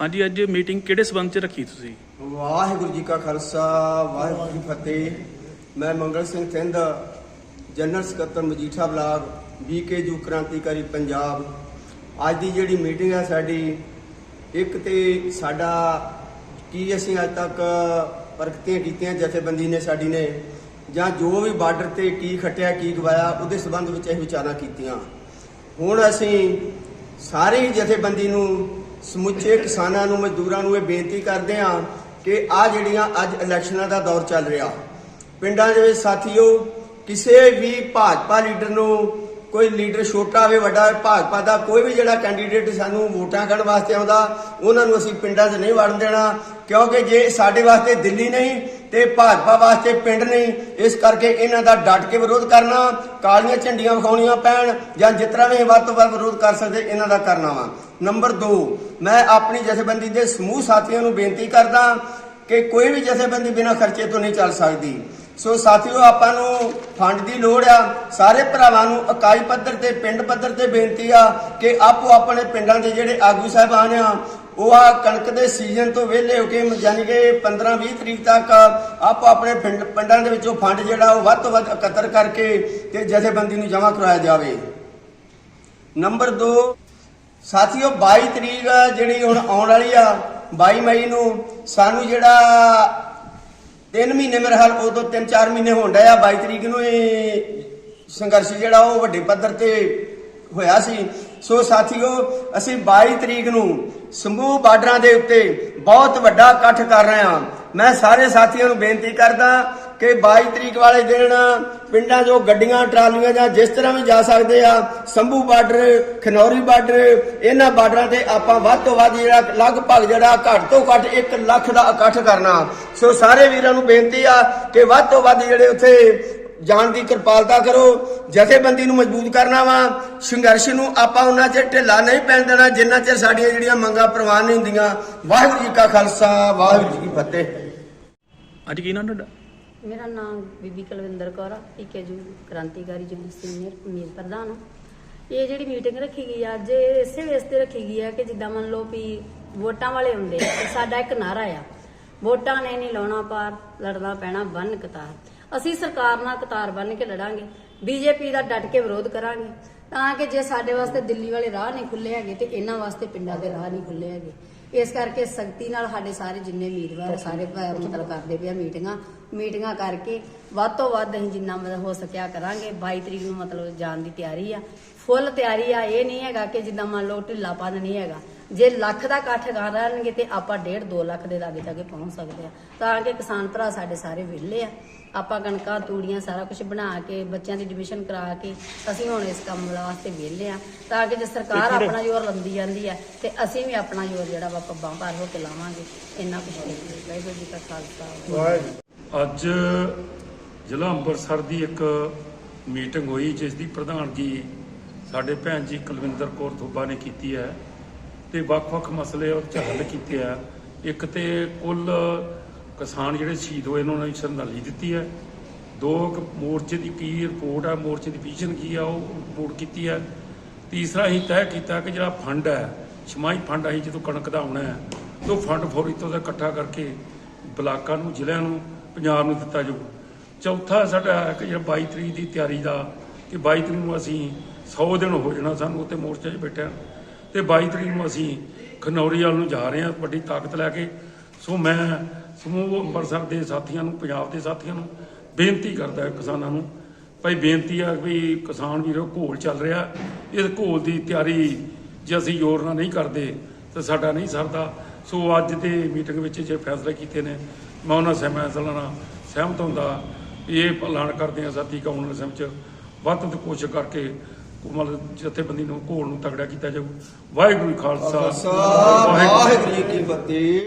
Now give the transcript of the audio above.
ਹਾਂਜੀ, ਅੱਜ ਮੀਟਿੰਗ ਕਿਹੜੇ ਸਬੰਧ 'ਚ ਰੱਖੀ ਤੁਸੀਂ? ਵਾਹਿਗੁਰੂ ਜੀ ਕਾ ਖਾਲਸਾ, ਵਾਹਿਗੁਰੂ ਜੀ ਫਤਿਹ। ਮੈਂ ਮੰਗਲ ਸਿੰਘ ਥਿੰਦ ਜਨਰਲ ਸਕੱਤਰ ਮਜੀਠਾ ਬਲਾਕ ਬੀਕੇ ਜੂ ਕ੍ਰਾਂਤੀਕਾਰੀ ਪੰਜਾਬ। ਅੱਜ ਦੀ ਜਿਹੜੀ ਮੀਟਿੰਗ ਹੈ ਸਾਡੀ, ਇੱਕ ਤੇ ਸਾਡਾ ਕੀ ਅਸੀਂ ਅੱਜ ਤੱਕ ਪ੍ਰਗਤੀਆਂ ਕੀਤੀਆਂ, ਜਥੇਬੰਦੀ ਨੇ ਸਾਡੀ ਨੇ, ਜਾਂ ਜੋ ਵੀ ਬਾਰਡਰ ਤੇ ਕੀ ਖੱਟਿਆ, ਕੀ ਗਵਾਇਆ ਉਹਦੇ ਸੰਬੰਧ ਵਿੱਚ ਇਹ ਵਿਚਾਰਾਂ ਕੀਤੀਆਂ। ਹੁਣ ਅਸੀਂ ਸਾਰੀ ਜਥੇਬੰਦੀ ਨੂੰ ਸਮੁੱਚੇ ਕਿਸਾਨਾਂ ਨੂੰ, ਮਜ਼ਦੂਰਾਂ ਨੂੰ ਇਹ ਬੇਨਤੀ ਕਰਦੇ ਹਾਂ ਕਿ ਆ ਜਿਹੜੀਆਂ ਅੱਜ ਇਲੈਕਸ਼ਨਾਂ ਦਾ ਦੌਰ ਚੱਲ ਰਿਹਾ, ਪਿੰਡਾਂ ਦੇ ਵਿੱਚ ਸਾਥੀਓ, ਕਿਸੇ ਵੀ ਭਾਜਪਾ ਲੀਡਰ ਨੂੰ ਕੋਈ ਲੀਡਰ ਛੋਟਾ ਹੋਵੇ, ਵੱਡਾ ਹੋਵੇ, ਭਾਜਪਾ ਦਾ ਕੋਈ ਵੀ ਜਿਹੜਾ ਕੈਂਡੀਡੇਟ ਸਾਨੂੰ ਵੋਟਾਂ ਕਰਨ ਵਾਸਤੇ ਆਉਂਦਾ, ਉਹਨਾਂ ਨੂੰ ਅਸੀਂ ਪਿੰਡਾਂ 'ਚ ਨਹੀਂ ਵੜਨ ਦੇਣਾ, ਕਿਉਂਕਿ ਜੇ ਸਾਡੇ ਵਾਸਤੇ ਦਿੱਲੀ ਨਹੀਂ ਤੇ ਭਾਜਪਾ ਵਾਸਤੇ ਪਿੰਡ ਨਹੀਂ, ਇਸ ਕਰਕੇ ਇਹਨਾਂ ਦਾ ਡਟ ਕੇ ਵਿਰੋਧ ਕਰਨਾ, ਕਾਲੀਆਂ ਝੰਡੀਆਂ ਵਿਖਾਉਣੀਆਂ ਪੈਣ ਜਾਂ ਜਿਸ ਤਰ੍ਹਾਂ ਵੀ ਵੱਧ ਤੋਂ ਵੱਧ ਵਿਰੋਧ ਕਰ ਸਕਦੇ, ਇਹਨਾਂ ਦਾ ਕਰਨਾ ਵਾ। ਨੰਬਰ 2 ਮੈਂ ਆਪਣੀ ਜਥੇਬੰਦੀ ਦੇ ਸਮੂਹ ਸਾਥੀਆਂ ਨੂੰ ਬੇਨਤੀ ਕਰਦਾ ਕਿ ਕੋਈ ਵੀ ਜਥੇਬੰਦੀ ਬਿਨਾਂ ਖਰਚੇ ਤੋਂ ਨਹੀਂ ਚੱਲ ਸਕਦੀ। ਸੋ ਸਾਥੀਓ, ਆਪਾਂ ਨੂੰ ਫੰਡ ਦੀ ਲੋੜ ਆ। ਸਾਰੇ ਭਰਾਵਾਂ ਨੂੰ ਇਕਾਈ ਪੱਧਰ ਤੇ, ਪਿੰਡ ਪੱਧਰ ਤੇ ਬੇਨਤੀ ਆ ਕਿ ਆਪੋ ਆਪਣੇ ਪਿੰਡਾਂ ਦੇ ਜਿਹੜੇ ਆਗੂ ਸਾਹਿਬਾਨ ਆ, ਉਹ ਆ ਕਣਕ ਦੇ ਸੀਜ਼ਨ ਤੋਂ ਵਿਹਲੇ ਹੋ ਕੇ ਯਾਨੀ ਕਿ 15 20 ਤਰੀਕ ਤੱਕ ਆਪੋ ਆਪਣੇ ਪਿੰਡ- ਪਿੰਡਾਂ ਦੇ ਵਿੱਚੋਂ ਫੰਡ ਜਿਹੜਾ ਉਹ ਵੱਧ ਤੋਂ ਵੱਧ ਇਕੱਤਰ ਕਰਕੇ ਤੇ ਜਥੇਬੰਦੀ ਨੂੰ ਜਮ੍ਹਾਂ ਕਰਾਇਆ ਜਾਵੇ। ਨੰਬਰ 2 ਸਾਥੀਓ 22 ਤਰੀਕ ਜਿਹੜੀ ਹੁਣ ਆਉਣ ਵਾਲੀ ਆ 22 ਮਈ ਨੂੰ, ਸਾਨੂੰ ਜਿਹੜਾ 3 ਮਹੀਨੇ ਮੇਰੇ ਹਾਲ ਉਦੋਂ 3-4 ਮਹੀਨੇ ਹੋਣ ਡਿਆ ਆ 22 ਤਰੀਕ ਨੂੰ ਇਹ ਸੰਘਰਸ਼ ਜਿਹੜਾ ਉਹ ਵੱਡੇ ਪੱਧਰ ਤੇ ਹੋਇਆ ਸੀ। ਸੋ ਸਾਥੀਓ, ਅਸੀਂ 22 ਤਰੀਕ ਨੂੰ ਸਮੂਹ ਬਾਰਡਰਾਂ ਦੇ ਉੱਤੇ ਬਹੁਤ ਵੱਡਾ ਇਕੱਠ ਕਰ ਰਹੇ ਹਾਂ। ਮੈਂ ਸਾਰੇ ਸਾਥੀਆਂ ਨੂੰ ਬੇਨਤੀ ਕਰਦਾ ਕਿ 22 ਤਰੀਕ ਵਾਲੇ ਦਿਨ ਪਿੰਡਾਂ 'ਚੋਂ ਗੱਡੀਆਂ, ਟਰਾਲੀਆਂ ਜਾਂ ਜਿਸ ਤਰ੍ਹਾਂ ਵੀ ਜਾ ਸਕਦੇ ਆ, ਸੰਭੂ ਬਾਰਡਰ, ਖਨੌਰੀ ਬਾਰਡਰ, ਇਹਨਾਂ ਬਾਰਡਰਾਂ ਤੇ ਆਪਾਂ ਵੱਧ ਤੋਂ ਵੱਧ ਜਿਹੜਾ ਲਗਭਗ ਜਿਹੜਾ ਘੱਟ ਤੋਂ ਘੱਟ 1 ਲੱਖ ਦਾ ਇਕੱਠ ਕਰਨਾ। ਸੋ ਸਾਰੇ ਵੀਰਾਂ ਨੂੰ ਬੇਨਤੀ ਆ ਕਿ ਵੱਧ ਤੋਂ ਵੱਧ ਜਿਹੜੇ ਉੱਥੇ ਜਾਣ ਦੀ ਕਿਰਪਾਲਤਾ ਕਰੋ, ਜਥੇਬੰਦੀ ਨੂੰ ਮਜ਼ਬੂਤ ਕਰਨਾ ਵਾ। ਸੰਘਰਸ਼ ਨੂੰ ਆਪਾਂ ਉਹਨਾਂ 'ਚ ਢਿੱਲਾ ਨਹੀਂ ਪੈਣ ਦੇਣਾ, ਜਿੰਨਾ ਚਿਰ ਸਾਡੀਆਂ ਜਿਹੜੀਆਂ ਮੰਗਾਂ ਪ੍ਰਵਾਨ ਨਹੀਂ ਹੁੰਦੀਆਂ। ਵਾਹਿਗੁਰੂ ਜੀ ਕਾ ਖਾਲਸਾ, ਵਾਹਿਗੁਰੂ ਜੀ ਕੀ ਫਤਿਹ। ਅੱਜ ਕੀ ਨਾਮ ਤੁਹਾਡਾ? ਮੇਰਾ ਨਾਮ ਬੀਬੀ ਕੁਲਵਿੰਦਰ ਕੌਰ ਆ ਜੂ, ਕ੍ਰਾਂਤੀਕਾਰੀ ਜੁਨ ਸੀਨੀਅਰ ਮੀਤ ਪ੍ਰਧਾਨ ਆ। ਇਹ ਜਿਹੜੀ ਮੀਟਿੰਗ ਰੱਖੀ ਗਈ ਆ, ਅੱਜ ਇਹ ਇਸੇ ਵਾਸਤੇ ਰੱਖੀ ਗਈ ਆ ਕਿ ਜਿੱਦਾਂ ਮੰਨ ਲਓ ਵੀ ਵੋਟਾਂ ਵਾਲੇ ਹੁੰਦੇ ਆ, ਤੇ ਸਾਡਾ ਇੱਕ ਨਾਰਾ ਆ। ਵੋਟਾਂ ਨੇ ਨਹੀਂ ਲਾਉਣਾ ਪਾਰ, ਲੜਨਾ ਪੈਣਾ ਬੰਨ ਕਤਾਰ। ਅਸੀਂ ਸਰਕਾਰ ਨਾਲ ਕਤਾਰ ਬੰਨ ਕੇ ਲੜਾਂਗੇ, ਬੀਜੇਪੀ ਦਾ ਡਟ ਕੇ ਵਿਰੋਧ ਕਰਾਂਗੇ। ਤਾਂ ਕਿ ਜੇ ਸਾਡੇ ਵਾਸਤੇ ਦਿੱਲੀ ਵਾਲੇ ਰਾਹ ਨਹੀਂ ਖੁੱਲੇ ਹੈਗੇ, ਤੇ ਇਹਨਾਂ ਵਾਸਤੇ ਪਿੰਡਾਂ ਦੇ ਰਾਹ ਨਹੀਂ ਖੁੱਲੇ ਹੈਗੇ। ਇਸ ਕਰਕੇ ਸਖਤੀ ਨਾਲ ਸਾਡੇ ਸਾਰੇ ਜਿੰਨੇ ਉਮੀਦਵਾਰ ਸਾਰੇ ਪ- ਮਤਲਬ ਕਰਦੇ ਪਿਆ ਮੀਟਿੰਗਾਂ। ਮੀਟਿੰਗਾਂ ਕਰਕੇ ਵੱਧ ਤੋਂ ਵੱਧ ਅਸੀਂ ਜਿੰਨਾ ਮਤਲਬ ਹੋ ਸਕਿਆ ਕਰਾਂਗੇ। 22 ਤਰੀਕ ਨੂੰ ਮਤਲਬ ਜਾਣ ਦੀ ਤਿਆਰੀ ਆ। ਫੁੱਲ ਤਿਆਰੀ ਆ ਇਹ ਨਹੀਂ ਹੈਗਾ ਕਿ ਜਿੱਦਾਂ ਮੰਨ ਲਓ ਢਿੱਲਾਪਨ ਨਹੀਂ ਹੈਗਾ। ਜੇ ਲੱਖ ਦਾ ਇਕੱਠ ਕਰਨਗੇ ਤੇ ਆਪਾਂ 1.5 2 ਲੱਖ ਦੇ ਲਾਗੇ ਜਾ ਕੇ ਪਹੁੰਚ ਸਕਦੇ ਆ। ਤਾਂ ਕਿ ਕਿਸਾਨ ਭਰਾ ਸਾਡੇ ਸਾਰੇ ਵਿਹਲੇ ਆ। ਆਪਾਂ ਕਣਕਾਂ ਤੂੜੀਆਂ ਸਾਰਾ ਕੁਝ ਬਣਾ ਕੇ ਬੱਚਿਆਂ ਦੀ ਐਡਮਿਸ਼ਨ ਕਰਾ ਕੇ ਅਸੀਂ ਹੁਣ ਇਸ ਕੰਮ ਵਾਸਤੇ ਵਿਹਲੇ ਆ। ਤਾਂ ਕਿ ਜੇ ਸਰਕਾਰ ਆਪਣਾ ਜ਼ੋਰ ਲੰਦੀ ਜਾਂਦੀ ਹੈ ਤੇ ਅਸੀਂ ਵੀ ਆਪਣਾ ਜ਼ੋਰ ਜਿਹੜਾ ਵਾ ਪੱਬਾਂ ਭਾਰ ਹੋ ਕੇ ਲਾਵਾਂਗੇ। ਇੰਨਾ ਕੁਝ ਵਾਹਿਗੁਰੂ ਜੀ ਕਾ ਖਾਲਸਾ। ਅੱਜ ਜ਼ਿਲ੍ਹਾ ਅੰਮ੍ਰਿਤਸਰ ਦੀ ਇੱਕ ਮੀਟਿੰਗ ਹੋਈ ਜਿਸ ਦੀ ਪ੍ਰਧਾਨਗੀ ਸਾਡੇ ਭੈਣ ਜੀ ਕੁਲਵਿੰਦਰ ਕੌਰ ਥੋਬਾ ਨੇ ਕੀਤੀ ਹੈ। ਤੇ ਵੱਖ-ਵੱਖ ਮਸਲੇ ਉਹ 'ਚ ਹੱਲ ਕੀਤੇ ਆ। ਇੱਕ ਤੇ ਕੁੱਲ ਕਿਸਾਨ ਜਿਹੜੇ ਸ਼ਹੀਦ ਹੋਏ ਉਹਨਾਂ ਨੂੰ ਸ਼ਰਧਾਂਜਲੀ ਦਿੱਤੀ ਹੈ। ਦੋ ਮੋਰਚੇ ਦੀ ਕੀ ਰਿਪੋਰਟ ਹੈ ਮੋਰਚੇ ਦੀ ਪੋਜੀਸ਼ਨ ਕੀ ਆ, ਉਹ ਰਿਪੋਰਟ ਕੀਤੀ ਹੈ। ਤੀਸਰਾ ਅਸੀਂ ਤੈਅ ਕੀਤਾ ਕਿ ਜਿਹੜਾ ਫੰਡ ਹੈ ਛਮਾਈ ਫੰਡ ਅਸੀਂ ਜਦੋਂ ਕਣਕ ਦਾ ਆਉਣਾ ਹੈ, ਤੇ ਉਹ ਫੰਡ ਫੌਰੀ ਤੋਂ ਦਾ ਇਕੱਠਾ ਕਰਕੇ ਬਲਾਕਾਂ ਨੂੰ, ਜ਼ਿਲ੍ਹਿਆਂ ਨੂੰ, ਪੰਜਾਬ ਨੂੰ ਦਿੱਤਾ ਜਾਊ। ਚੌਥਾ ਸਾਡਾ ਹੈ ਕਿ ਜਿਹੜਾ 22 ਤਰੀਕ ਦੀ ਤਿਆਰੀ ਦਾ, ਕਿ 22 ਤਰੀਕ ਨੂੰ ਅਸੀਂ 100 ਦਿਨ ਹੋ ਜਾਣਾ ਸਾਨੂੰ ਉੱਤੇ ਮੋਰਚੇ 'ਚ ਬੈਠਿਆ ਤੇ 22 ਤਰੀਕ ਨੂੰ ਅਸੀਂ ਖਨੌਰੀ ਵਾਲ ਨੂੰ ਜਾ ਰਹੇ ਹਾਂ, ਵੱਡੀ ਤਾਕਤ ਲੈ ਕੇ। ਸੋ ਮੈਂ ਸਮੂਹ ਅੰਮ੍ਰਿਤਸਰ ਦੇ ਸਾਥੀਆਂ ਨੂੰ, ਪੰਜਾਬ ਦੇ ਸਾਥੀਆਂ ਨੂੰ ਬੇਨਤੀ ਕਰਦਾ ਕਿਸਾਨਾਂ ਨੂੰ, ਭਾਈ ਬੇਨਤੀ ਆ ਵੀ ਕਿਸਾਨ ਵੀਰੋ, ਘੋਲ ਚੱਲ ਰਿਹਾ। ਇਸ ਘੋਲ ਦੀ ਤਿਆਰੀ ਜੇ ਅਸੀਂ ਯੋਜਨਾ ਨਹੀਂ ਕਰਦੇ, ਤਾਂ ਸਾਡਾ ਨਹੀਂ ਸਰਦਾ। ਸੋ ਅੱਜ ਦੇ ਮੀਟਿੰਗ ਵਿੱਚ ਜੇ ਫੈਸਲੇ ਕੀਤੇ ਨੇ, ਮੈਂ ਉਹਨਾਂ ਫੈਸਲਿਆਂ ਨਾਲ ਸਹਿਮਤ ਹੁੰਦਾ। ਇਹ ਐਲਾਨ ਕਰਦੇ ਆ ਸਾਥੀ ਕਿ ਆਉਣ 'ਚ। ਵੱਧ ਤੋਂ ਕੋਸ਼ਿਸ਼ ਕਰਕੇ ਮਤਲਬ ਜਥੇਬੰਦੀ ਨੂੰ ਘੋਲ ਨੂੰ ਤਗੜਾ ਕੀਤਾ ਜਾਊ। ਵਾਹਿਗੁਰੂ ਜੀ ਖਾਲਸਾ। ਵਾਹਿਗੁਰੂ ਜੀ ਕੀ ਫਤਿਹ।